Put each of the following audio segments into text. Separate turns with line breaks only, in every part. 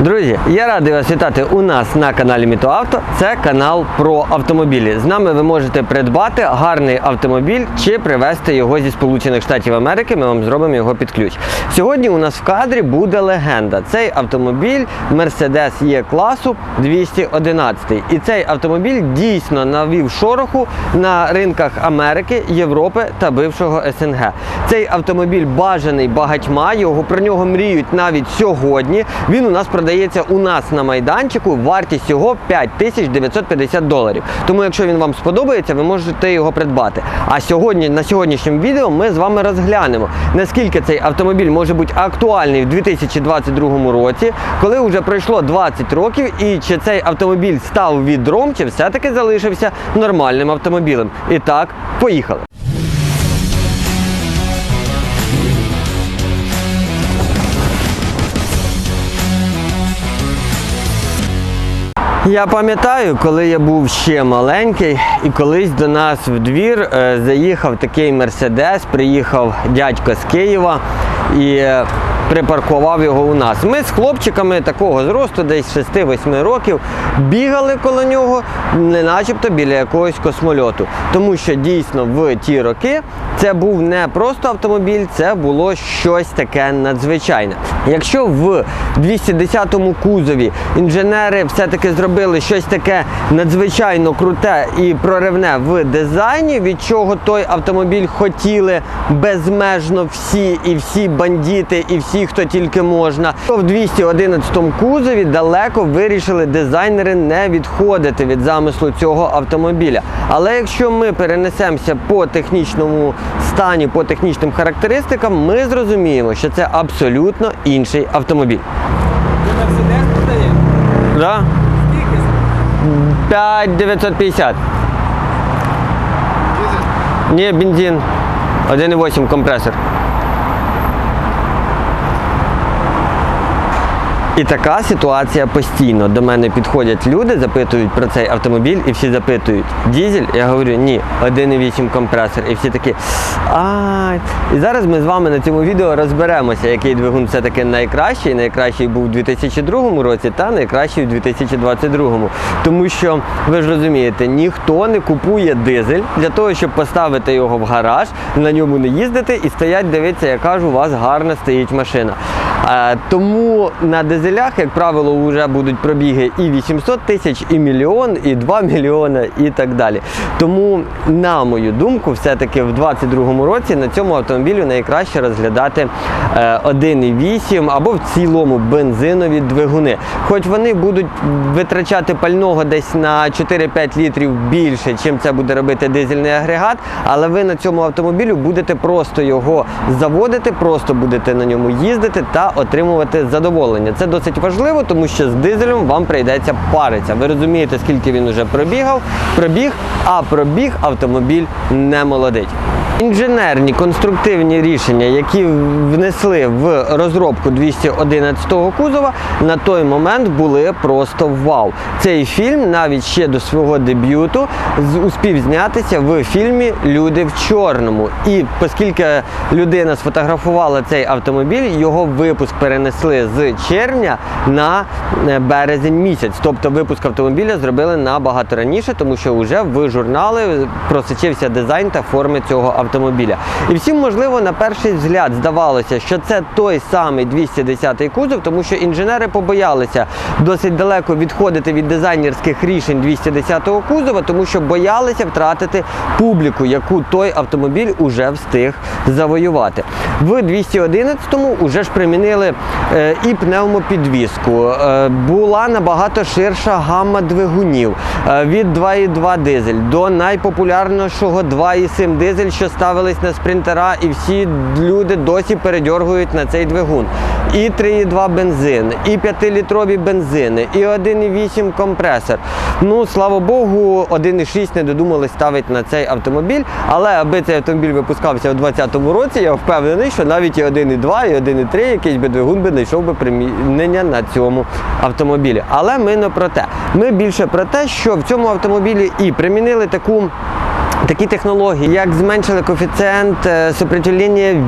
Друзі, я радий вас вітати у нас на каналі Мітоавто. Це канал про автомобілі. З нами ви можете придбати гарний автомобіль чи привезти його зі Сполучених Штатів Америки. Ми вам зробимо його під ключ. Сьогодні у нас в кадрі буде легенда. Цей автомобіль Mercedes E класу 211. І цей автомобіль дійсно навів шороху на ринках Америки, Європи та бившого СНГ. Цей автомобіль бажаний багатьма. Його про нього мріють навіть сьогодні. Він у нас продається у нас на майданчику. Вартість його 5950 доларів. Тому, якщо він вам сподобається, ви можете його придбати. А сьогодні на сьогоднішньому відео ми з вами розглянемо, наскільки цей автомобіль може бути актуальний в 2022 році, коли вже пройшло 20 років, і чи цей автомобіль став відром, чи все-таки залишився нормальним автомобілем. І так, поїхали. Я пам'ятаю, коли я був ще маленький, і колись до нас в двір е, заїхав такий мерседес, приїхав дядько з Києва і припаркував його у нас. Ми з хлопчиками такого зросту, десь 6-8 років, бігали коло нього, не начебто біля якогось космольоту. Тому що дійсно в ті роки це був не просто автомобіль, це було щось таке надзвичайне. Якщо в 210-му кузові інженери все-таки зробили щось таке надзвичайно круте і проривне в дизайні, від чого той автомобіль хотіли безмежно всі, і всі бандити, і всі, хто тільки можна, то в 211-му кузові далеко вирішили дизайнери не відходити від замислу цього автомобіля. Але якщо ми перенесемося по технічному стані, по технічним характеристикам, ми зрозуміємо, що це абсолютно інший автомобіль.
Мерседес продає?
Да?
Скільки?
5950. Ні, бензин. 1,8 компресор. І така ситуація постійно. До мене підходять люди, запитують про цей автомобіль, і всі запитують, дізель? Я говорю, ні, 1,8 компресор. І всі такі. Ай. І зараз ми з вами на цьому відео розберемося, який двигун все-таки найкращий. Найкращий був у 2002 році та найкращий у 2022. Тому що ви ж розумієте, ніхто не купує дизель для того, щоб поставити його в гараж, на ньому не їздити і стоять, дивитися, яка ж у вас гарна стоїть машина. Е, Тому на дизелях, як правило, вже будуть пробіги і 800 тисяч, і мільйон, і 2 мільйони, і так далі. Тому, на мою думку, все-таки в 2022 році на цьому автомобілю найкраще розглядати е, 1,8 або в цілому бензинові двигуни. Хоч вони будуть витрачати пального десь на 4-5 літрів більше, чим це буде робити дизельний агрегат, але ви на цьому автомобілю будете просто його заводити, просто будете на ньому їздити та отримувати задоволення. Це досить важливо, тому що з дизелем вам прийдеться паритися. Ви розумієте, скільки він уже пробігав, пробіг, а пробіг автомобіль не молодий. Інженерні конструктивні рішення, які внесли в розробку 211-го кузова, на той момент були просто вау. Цей фільм навіть ще до свого дебюту успів знятися в фільмі Люди в чорному. І оскільки людина сфотографувала цей автомобіль, його випуск перенесли з червня на е, березень місяць. Тобто випуск автомобіля зробили набагато раніше, тому що вже в журнали просочився дизайн та форми цього автомобіля. І всім, можливо, на перший взгляд здавалося, що це той самий 210-й кузов, тому що інженери побоялися досить далеко відходити від дизайнерських рішень 210-го кузова, тому що боялися втратити публіку, яку той автомобіль уже встиг завоювати. В 211-му вже ж примінили е, і пневмопідвіску. Е, була набагато ширша гамма двигунів е, від 2,2 дизель до найпопулярнішого 2,7 дизель, що ставились на спринтера, і всі люди досі передьоргують на цей двигун. І 3,2 бензин, і 5-літрові бензини, і 1,8 компресор. Ну, слава Богу, 1,6 не додумали ставити на цей автомобіль. Але аби цей автомобіль випускався у 2020 році, я впевнений, що навіть і 1,2, і 1,3 якийсь би двигун би знайшов би примінення на цьому автомобілі. Але ми не про те. Ми більше про те, що в цьому автомобілі і примінили таку такі технології, як зменшили коефіцієнт е,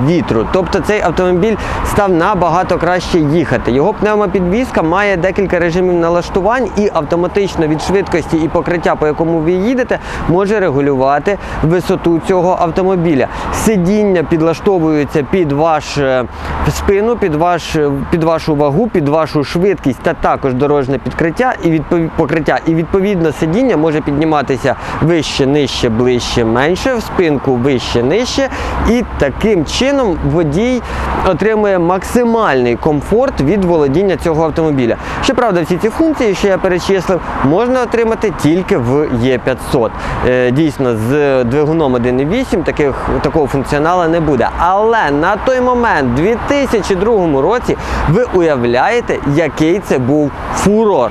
вітру. Тобто цей автомобіль став набагато краще їхати. Його пневмопідвізка має декілька режимів налаштувань і автоматично від швидкості і покриття, по якому ви їдете, може регулювати висоту цього автомобіля. Сидіння підлаштовуються під ваш е, спину, під, ваш, е, під вашу вагу, під вашу швидкість та також дорожне підкриття і відпов... покриття. І відповідно сидіння може підніматися вище, нижче, ближче, менше, в спинку вище, нижче. І таким чином водій отримує максимальний комфорт від володіння цього автомобіля. Щоправда, всі ці функції, що я перечислив, можна отримати тільки в Е500. Е, Дійсно, з двигуном 1.8 таких, такого функціоналу не буде. Але на той момент, у 2002 році, ви уявляєте, який це був фурор.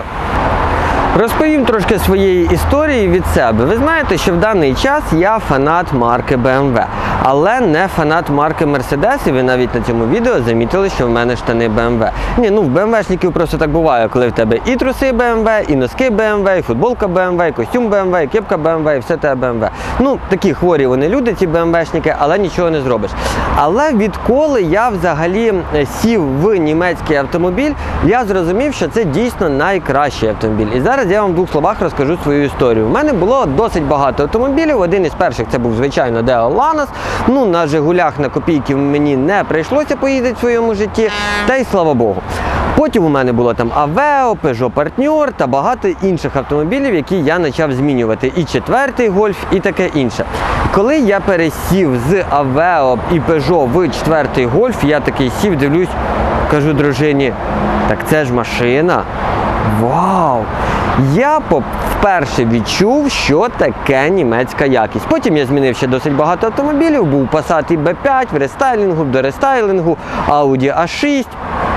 Розповім трошки своєї історії від себе. Ви знаєте, що в даний час я фанат марки BMW, але не фанат марки Mercedes, і ви навіть на цьому відео замітили, що в мене штани BMW. Ні, ну в BMWшників просто так буває, коли в тебе і труси BMW, і носки BMW, і футболка BMW, і костюм BMW, і кепка BMW, і все те BMW. Ну, такі хворі вони люди, ці BMWшники, але нічого не зробиш. Але відколи я взагалі е, сів в німецький автомобіль, я зрозумів, що це дійсно найкращий автомобіль. І зараз я вам в двох словах розкажу свою історію. У мене було досить багато автомобілів. Один із перших це був, звичайно, Deo Lanos. Ну, на Жигулях на копійки мені не прийшлося поїздити в своєму житті, та й слава Богу. Потім у мене було там Aveo, Peugeot Partner та багато інших автомобілів, які я почав змінювати. І четвертий гольф, і таке інше. Коли я пересів з Aveo і Peugeot в четвертий гольф, я такий сів, дивлюсь, кажу дружині, так це ж машина. Вау! Я по- вперше відчув, що таке німецька якість. Потім я змінив ще досить багато автомобілів. Був Passat і B5 в рестайлінгу, до рестайлінгу, Audi A6. Е,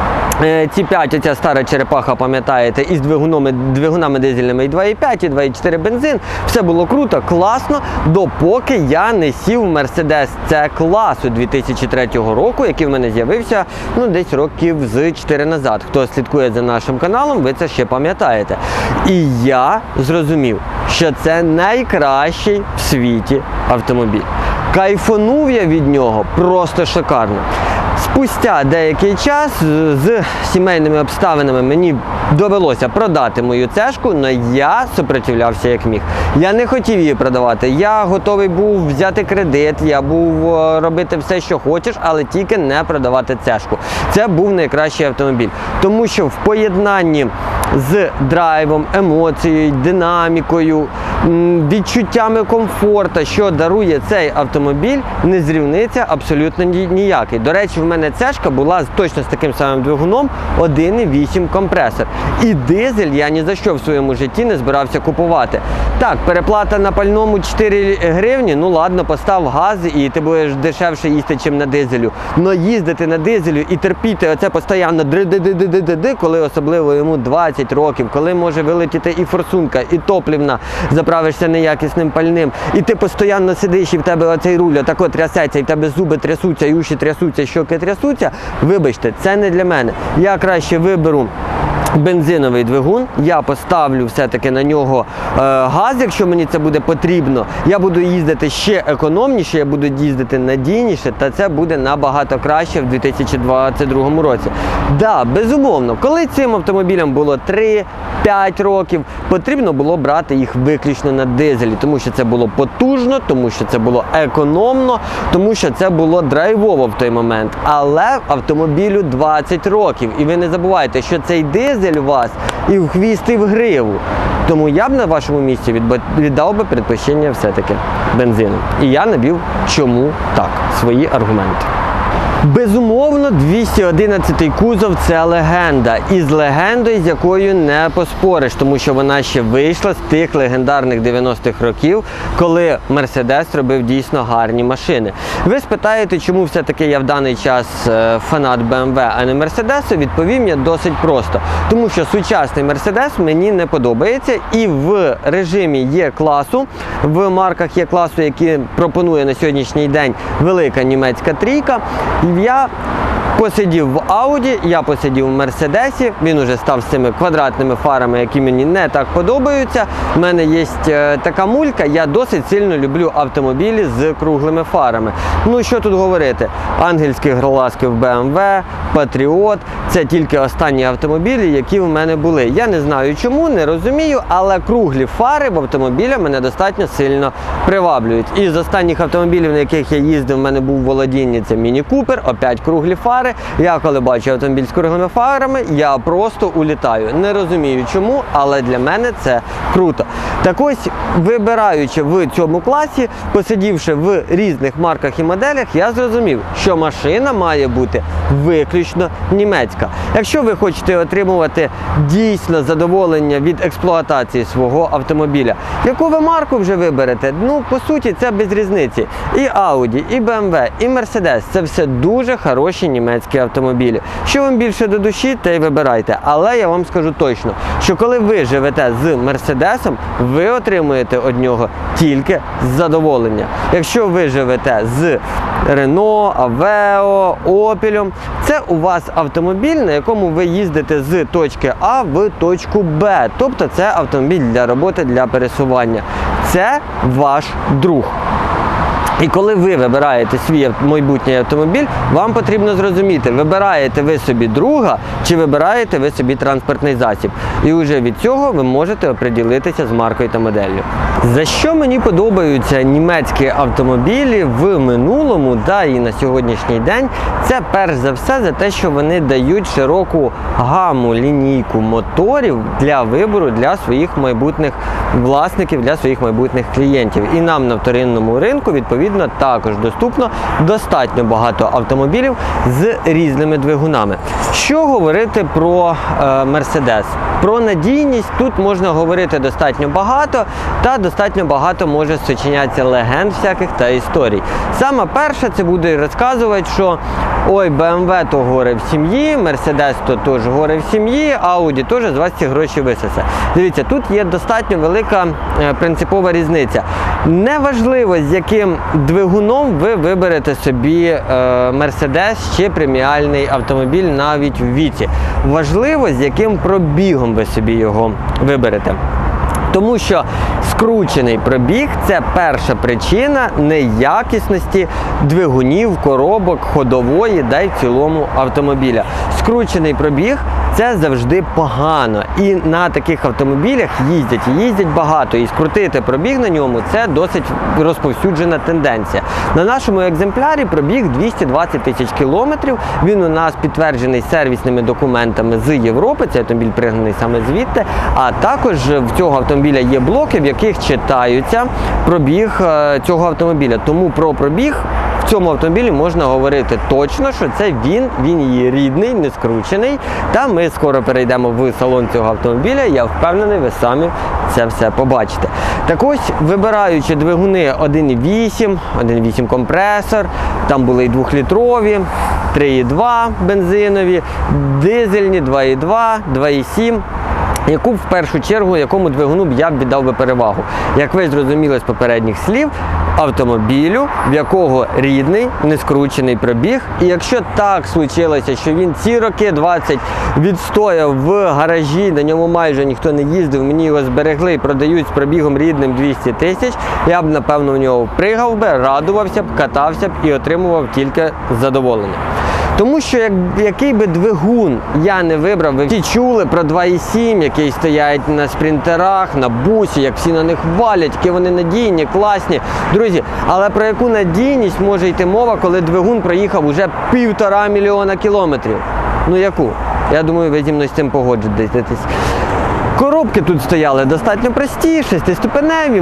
Ці 5, оця стара черепаха, пам'ятаєте, із двигунами, двигунами дизельними і 2,5, і 2,4 бензин. Все було круто, класно, допоки я не сів в Mercedes C класу 2003 року, який в мене з'явився ну, десь років з 4 назад. Хто слідкує за нашим каналом, ви це ще пам'ятаєте. І я зрозумів, що це найкращий в світі автомобіль. Кайфанув я від нього просто шикарно. Спустя деякий час з- сімейними обставинами мені довелося продати мою цешку, але я супротивлявся як міг. Я не хотів її продавати. Я готовий був взяти кредит, я був е, робити все, що хочеш, але тільки не продавати цешку. Це був найкращий автомобіль, тому що в поєднанні з драйвом, емоцією, динамікою, відчуттями комфорту, що дарує цей автомобіль, не зрівниться абсолютно ніякий. До речі, в мене цешка була точно з таким самим двигуном 1,8 компресор. І дизель я ні за що в своєму житті не збирався купувати. Так, переплата на пальному 4 гривні, ну ладно, постав газ і ти будеш дешевше їсти, чим на дизелю. Но їздити на дизелю і терпіти оце постійно коли особливо йому 20 років, коли може вилетіти і форсунка, і топлівна, заправишся неякісним пальним, і ти постійно сидиш, і в тебе оцей руль отако трясеться, і в тебе зуби трясуться, і уші трясуться, щоки трясуться. Вибачте, це не для мене. Я краще виберу. Бензиновий двигун, я поставлю все-таки на нього е, газ, якщо мені це буде потрібно. Я буду їздити ще економніше, я буду їздити надійніше, та це буде набагато краще в 2022 році. Да, безумовно, коли цим автомобілям було 3-5 років, потрібно було брати їх виключно на дизелі, тому що це було потужно, тому що це було економно, тому що це було драйвово в той момент. Але автомобілю 20 років, і ви не забувайте, що цей дизель у вас і в хвіст, в гриву. Тому я б на вашому місці віддав би предпочтення все-таки бензину. І я набів чому так свої аргументи. Безумовно, 211 кузов це легенда. І з легендою, з якою не поспориш, тому що вона ще вийшла з тих легендарних 90-х років, коли Мерседес робив дійсно гарні машини. Ви спитаєте, чому все-таки я в даний час е, фанат BMW, а не Мерседесу? Відповім я досить просто. Тому що сучасний Мерседес мені не подобається, і в режимі є класу, в марках є класу, які пропонує на сьогоднішній день велика німецька трійка. Я посидів в Ауді, я посидів в Мерседесі. Він уже став з цими квадратними фарами, які мені не так подобаються. У мене є е, така мулька. Я досить сильно люблю автомобілі з круглими фарами. Ну що тут говорити? Ангельських гроласків BMW, Патріот. Це тільки останні автомобілі, які в мене були. Я не знаю чому, не розумію, але круглі фари в автомобілях мене достатньо сильно приваблюють. І з останніх автомобілів, на яких я їздив, в мене був в володінні це Міні Купер, опять круглі фари. Я коли бачу автомобіль з круглими фарами, я просто улітаю. Не розумію чому, але для мене це круто. Так ось, вибираючи в цьому класі, посидівши в різних марках і моделях, я зрозумів, що машина має бути виключно німецька. Якщо ви хочете отримувати дійсно задоволення від експлуатації свого автомобіля, яку ви марку вже виберете? Ну, по суті, це без різниці. І Audi, і BMW, і Mercedes це все дуже хороші німецькі автомобілі. Що вам більше до душі, те й вибирайте. Але я вам скажу точно, що коли ви живете з Мерседесом, ви отримуєте від нього тільки задоволення. Якщо ви живете з Renault, Aveo, Opel, це у вас автомобіль, на якому ви їздите з точки А в точку Б. Тобто це автомобіль для роботи, для пересування. Це ваш друг. І коли ви вибираєте свій майбутній автомобіль, вам потрібно зрозуміти, вибираєте ви собі друга чи вибираєте ви собі транспортний засіб. І вже від цього ви можете оприділитися з маркою та моделлю. За що мені подобаються німецькі автомобілі в минулому, да і на сьогоднішній день, це перш за все за те, що вони дають широку гаму лінійку моторів для вибору для своїх майбутніх власників, для своїх майбутніх клієнтів. І нам на вторинному ринку відповідно також доступно достатньо багато автомобілів з різними двигунами. Що говорити про е, Mercedes? Про надійність тут можна говорити достатньо багато, та достатньо багато може сочинятися легенд всяких та історій. Саме перше, це буде розказувати, що ой, BMW то горе в сім'ї, Mercedes то теж горе в сім'ї, Audi теж з вас ці гроші висосе. Дивіться, тут є достатньо велика е, принципова різниця. Неважливо, з яким двигуном ви виберете собі е, Mercedes чи преміальний автомобіль навіть в віці. Важливо, з яким пробігом ви собі його виберете. Тому що скручений пробіг це перша причина неякісності двигунів, коробок, ходової, да й в цілому автомобіля. Скручений пробіг це завжди погано. І на таких автомобілях їздять і їздять багато. І скрутити пробіг на ньому це досить розповсюджена тенденція. На нашому екземплярі пробіг 220 тисяч кілометрів. Він у нас підтверджений сервісними документами з Європи. Цей автомобіль пригнаний саме звідти. А також в цього автомобіля є блоки, в яких читаються пробіг е, цього автомобіля. Тому про пробіг в цьому автомобілі можна говорити точно, що це він, він її рідний, не скручений. Та ми скоро перейдемо в салон цього автомобіля. Я впевнений, ви самі це все побачите. Так ось, вибираючи двигуни 1.8, 1.8 компресор, там були і 2-літрові, 3.2 бензинові, дизельні 2.2, 2.7 яку в першу чергу, якому двигуну б я б віддав би перевагу. Як ви зрозуміли з попередніх слів, автомобілю, в якого рідний, нескручений пробіг. І якщо так случилося, що він ці роки 20 відстояв в гаражі, на ньому майже ніхто не їздив, мені його зберегли продають з пробігом рідним 200 тисяч, я б напевно в нього пригав би, радувався б, катався б і отримував тільки задоволення. Тому що як, який би двигун я не вибрав, ви всі чули про 2.7, який стоять на спринтерах, на бусі, як всі на них валять, які вони надійні, класні. Друзі, але про яку надійність може йти мова, коли двигун проїхав уже півтора мільйона кілометрів? Ну яку? Я думаю, ви зі мною з цим погоджуєтесь. Коробки тут стояли достатньо прості, шестиступеневі,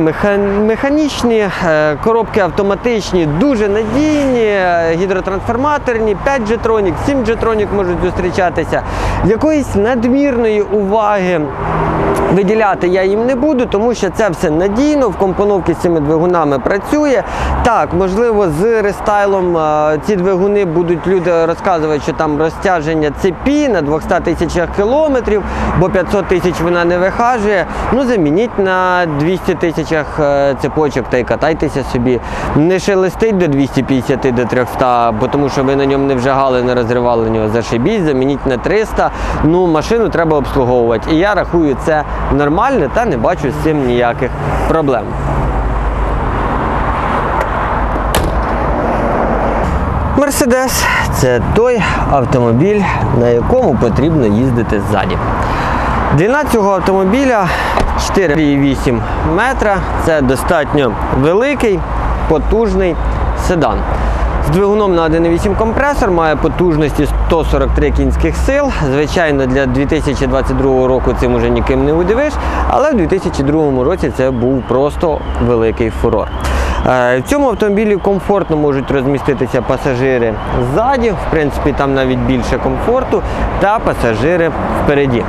механічні, е, коробки автоматичні, дуже надійні, е, гідротрансформаторні, 5 G-Tronic, 7 G-Tronic можуть зустрічатися. Якоїсь надмірної уваги виділяти я їм не буду, тому що це все надійно, в компоновці з цими двигунами працює. Так, можливо, з рестайлом е, ці двигуни будуть люди розказувати, що там розтяження цепі на 200 тисячах кілометрів, бо 500 тисяч вона не вихажує, ну замініть на 200 тисячах е, цепочок та й катайтеся собі. Не шелестить до 250 до 300, бо тому що ви на ньому не вжигали, не розривали нього зашибіть, замініть на 300. Ну, машину треба обслуговувати. І я рахую це нормально та не бачу з цим ніяких проблем. Мерседес це той автомобіль, на якому потрібно їздити ззаді. Длина цього автомобіля 4,8 метра. Це достатньо великий, потужний седан. З двигуном на 1,8 компресор має потужності 143 кінських сил. Звичайно, для 2022 року цим уже ніким не удивиш, але в 2002 році це був просто великий фурор. Е, В цьому автомобілі комфортно можуть розміститися пасажири ззаді, в принципі, там навіть більше комфорту, та пасажири впереді.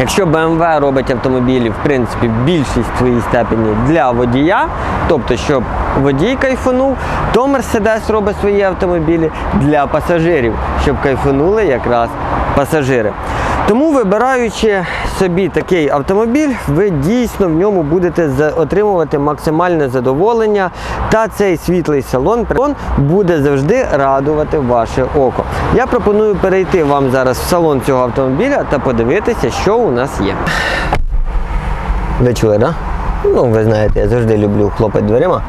Якщо BMW робить автомобілі, в принципі, більшість в своїй степені для водія, тобто, щоб водій кайфанув, то Mercedes робить свої автомобілі для пасажирів, щоб кайфанули якраз пасажири. Тому, вибираючи собі такий автомобіль, ви дійсно в ньому будете отримувати максимальне задоволення, та цей світлий салон буде завжди радувати ваше око. Я пропоную перейти вам зараз в салон цього автомобіля та подивитися, що у нас є. Ви чули? Да? Ну, ви знаєте, я завжди люблю хлопати дверима.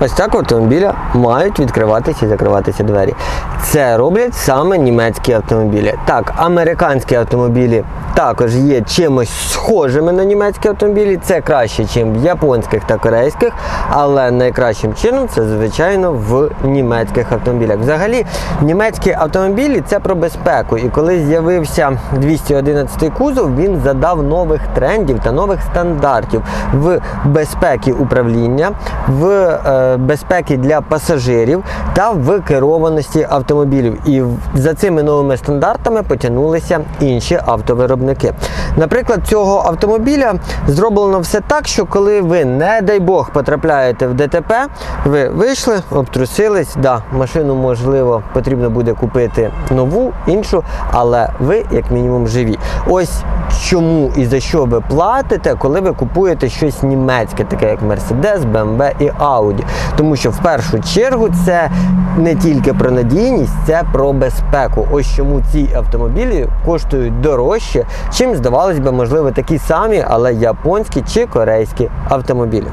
Ось так автомобіля мають відкриватися і закриватися двері. Це роблять саме німецькі автомобілі. Так, американські автомобілі також є чимось схожими на німецькі автомобілі. Це краще, ніж японських та корейських, але найкращим чином це, звичайно, в німецьких автомобілях. Взагалі, німецькі автомобілі це про безпеку. І коли з'явився 211 кузов, він задав нових трендів та нових стандартів в безпеці управління, в безпеці для пасажирів та в керованості автомобілів. І за цими новими стандартами потягнулися інші автовиробники. Наприклад, цього автомобіля зроблено все так, що коли ви, не дай Бог, потрапляєте в ДТП, ви вийшли, обтрусились, да, машину можливо потрібно буде купити нову, іншу, але ви як мінімум живі. Ось чому і за що ви платите, коли ви купуєте щось німецьке, таке як Mercedes, BMW і Audi. Тому що в першу чергу це не тільки про надійність, це про безпеку. Ось чому ці автомобілі коштують дорожче, чим здавалось би, можливо, такі самі, але японські чи корейські автомобілі.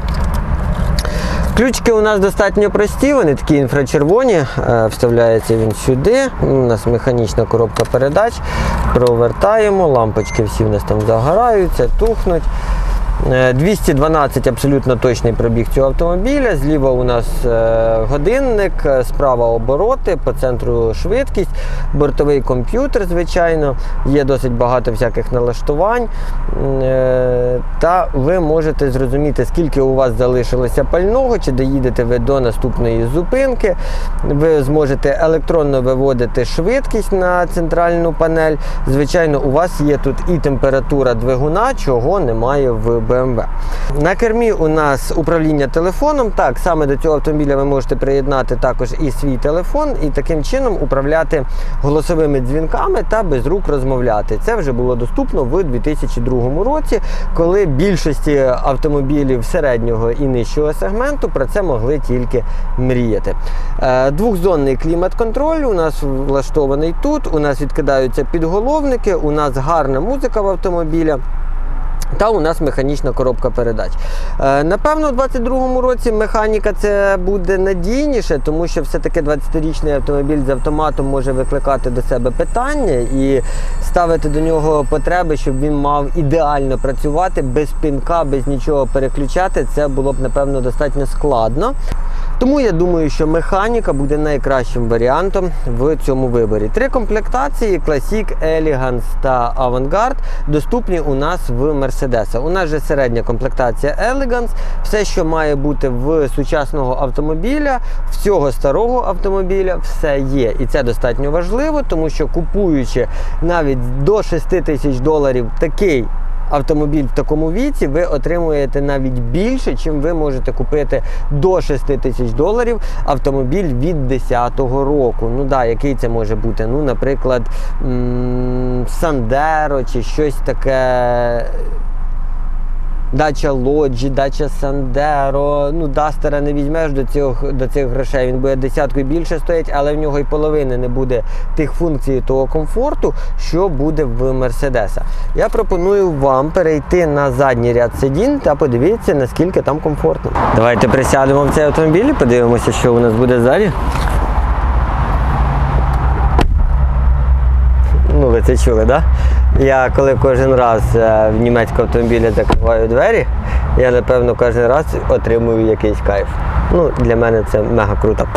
Ключики у нас достатньо прості, вони такі інфрачервоні. Е, Вставляється він сюди. У нас механічна коробка передач. Провертаємо, лампочки всі в нас там загораються, тухнуть. Е, 212 абсолютно точний пробіг цього автомобіля. Зліва у нас е, годинник, е, справа обороти, по центру швидкість, бортовий комп'ютер, звичайно, є досить багато всяких налаштувань. Е, Та ви можете зрозуміти, скільки у вас залишилося пального, чи доїдете ви до наступної зупинки. Ви зможете електронно виводити швидкість на центральну панель. Звичайно, у вас є тут і температура двигуна, чого немає в BMW. На кермі у нас управління телефоном. Так, саме до цього автомобіля ви можете приєднати також і свій телефон, і таким чином управляти голосовими дзвінками та без рук розмовляти. Це вже було доступно в 2002 році, коли більшості автомобілів середнього і нижчого сегменту про це могли тільки мріяти. Е, Двохзонний клімат-контроль у нас влаштований тут. У нас відкидаються підголовники, у нас гарна музика в автомобіля. Та у нас механічна коробка передач. Е, напевно, у 2022 році механіка це буде надійніше, тому що все-таки 20-річний автомобіль з автоматом може викликати до себе питання і ставити до нього потреби, щоб він мав ідеально працювати без пінка, без нічого переключати. Це було б напевно достатньо складно. Тому я думаю, що механіка буде найкращим варіантом в цьому виборі. Три комплектації: Classic, Elegance та Avantgarde доступні у нас в Mercedes. У нас же середня комплектація Elegance. Все, що має бути в сучасного автомобіля, в цього старого автомобіля, все є. І це достатньо важливо, тому що купуючи навіть до 6 тисяч доларів такий автомобіль в такому віці, ви отримуєте навіть більше, чим ви можете купити до 6 тисяч доларів автомобіль від 10-го року. Ну да, який це може бути? Ну, наприклад, Сандеро чи щось таке. Дача Лоджі, дача Сандеро. Ну, Дастера не візьмеш до цих, до цих грошей. Він буде десяткою більше стоїть, але в нього і половини не буде тих функцій, того комфорту, що буде в Мерседеса. Я пропоную вам перейти на задній ряд сидінь та подивіться, наскільки там комфортно. Давайте присядемо в цей автомобіль і подивимося, що у нас буде ззаді. Ну, ви це чули, так? Да? Я коли кожен раз е, в німецькому автомобілі закриваю двері, я напевно кожен раз отримую якийсь кайф. Ну, для мене це мега круто.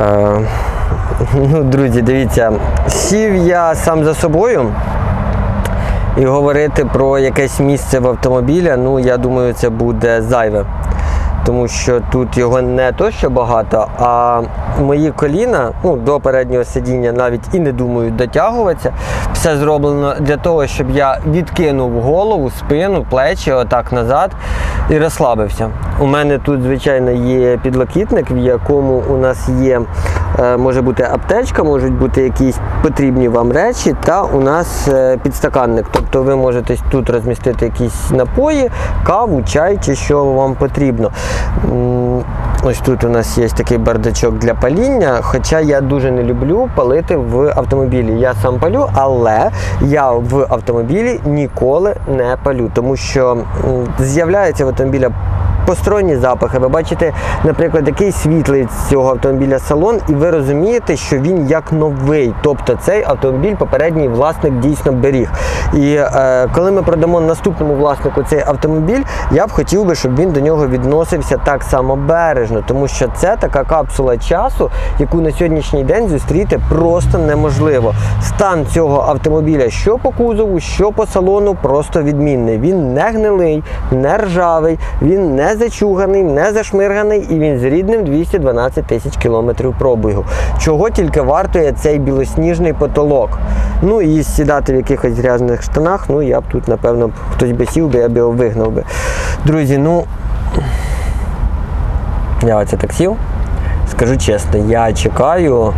Е, ну, друзі, дивіться, сів я сам за собою. І говорити про якесь місце в автомобілі, ну я думаю, це буде зайве. Тому що тут його не то що багато, а мої коліна ну, до переднього сидіння навіть і не думають дотягуватися. Все зроблено для того, щоб я відкинув голову, спину, плечі отак назад і розслабився. У мене тут, звичайно, є підлокітник, в якому у нас є, може бути аптечка, можуть бути якісь потрібні вам речі, та у нас е, підстаканник. Тобто ви можете тут розмістити якісь напої, каву, чай чи що вам потрібно. Ось тут у нас є такий бардачок для паління, хоча я дуже не люблю палити в автомобілі. Я сам палю, але я в автомобілі ніколи не палю, тому що з'являється в автомобіля посторонні запахи. Ви бачите, наприклад, який світлий цього автомобіля салон, і ви розумієте, що він як новий. Тобто цей автомобіль попередній власник дійсно беріг. І е, коли ми продамо наступному власнику цей автомобіль, я б хотів би, щоб він до нього відносився так само бережно, тому що це така капсула часу, яку на сьогоднішній день зустріти просто неможливо. Стан цього автомобіля, що по кузову, що по салону, просто відмінний. Він не гнилий, не ржавий, він не зачуганий, не зашмирганий і він з рідним 212 тисяч кілометрів пробігу. Чого тільки вартує цей білосніжний потолок. Ну і сідати в якихось грязних штанах, ну я б тут, напевно, хтось би сів би, я б його вигнав би. Друзі, ну я оце так сів. Скажу чесно, я чекаю,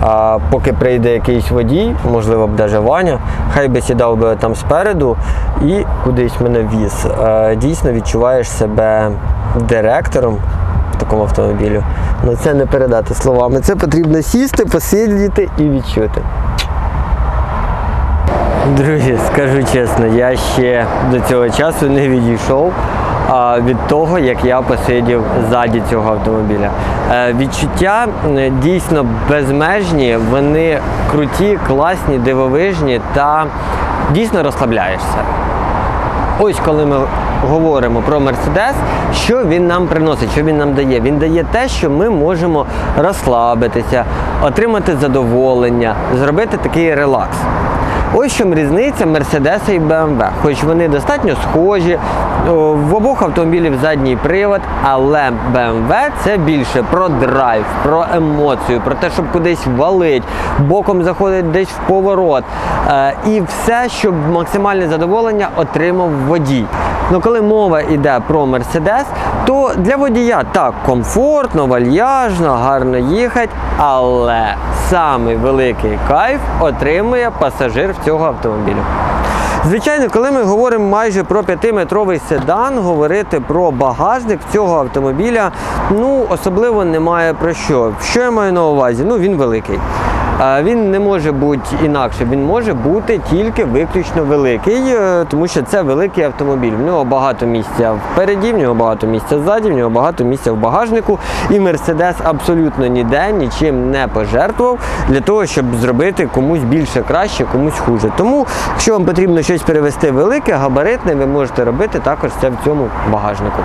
а, поки прийде якийсь водій, можливо б навіть Ваня, хай би сідав би там спереду і кудись мене віз. Е, Дійсно відчуваєш себе директором в такому автомобілі. Ну це не передати словами. Це потрібно сісти, посидіти і відчути. Друзі, скажу чесно, я ще до цього часу не відійшов від того, як я посидів ззаді цього автомобіля. Е, відчуття дійсно безмежні, вони круті, класні, дивовижні та дійсно розслабляєшся. Ось коли ми говоримо про Мерседес, що він нам приносить, що він нам дає? Він дає те, що ми можемо розслабитися, отримати задоволення, зробити такий релакс. Ось чому різниця Мерседеса і BMW. Хоч вони достатньо схожі, в обох автомобілів задній привод, але BMW це більше про драйв, про емоцію, про те, щоб кудись валить, боком заходить десь в поворот. Е, і все, щоб максимальне задоволення отримав водій. Ну коли мова йде про Мерседес, то для водія так комфортно, вальяжно, гарно їхати, але самий великий кайф отримує пасажир цього автомобіля. Звичайно, коли ми говоримо майже про 5-метровий седан, говорити про багажник цього автомобіля ну особливо немає про що. Що я маю на увазі? Ну він великий. Він не може бути інакше, він може бути тільки виключно великий, е, тому що це великий автомобіль. В нього багато місця впереді, в нього багато місця ззаді, в нього багато місця в багажнику. І Мерседес абсолютно ніде нічим не пожертвував для того, щоб зробити комусь більше краще, комусь хуже. Тому, якщо вам потрібно щось перевести велике, габаритне, ви можете робити також це в цьому багажнику.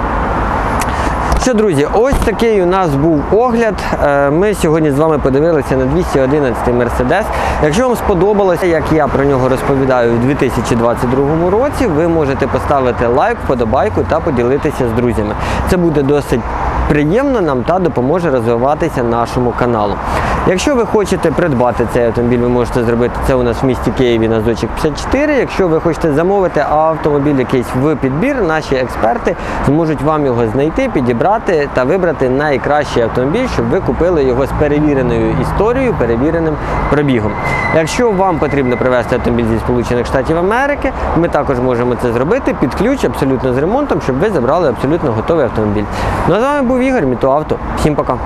Що, друзі, ось такий у нас був огляд. Е, Ми сьогодні з вами подивилися на 211 Mercedes. Якщо вам сподобалося, як я про нього розповідаю у 2022 році, ви можете поставити лайк, вподобайку та поділитися з друзями. Це буде досить приємно нам та допоможе розвиватися нашому каналу. Якщо ви хочете придбати цей автомобіль, ви можете зробити це у нас в місті Києві на Зочик 54. Якщо ви хочете замовити автомобіль якийсь в підбір, наші експерти зможуть вам його знайти, підібрати та вибрати найкращий автомобіль, щоб ви купили його з перевіреною історією, перевіреним пробігом. Якщо вам потрібно привезти автомобіль зі Сполучених Штатів Америки, ми також можемо це зробити під ключ абсолютно з ремонтом, щоб ви забрали абсолютно готовий автомобіль. Ну а з вами був Ігор, Міту Авто. Всім пока.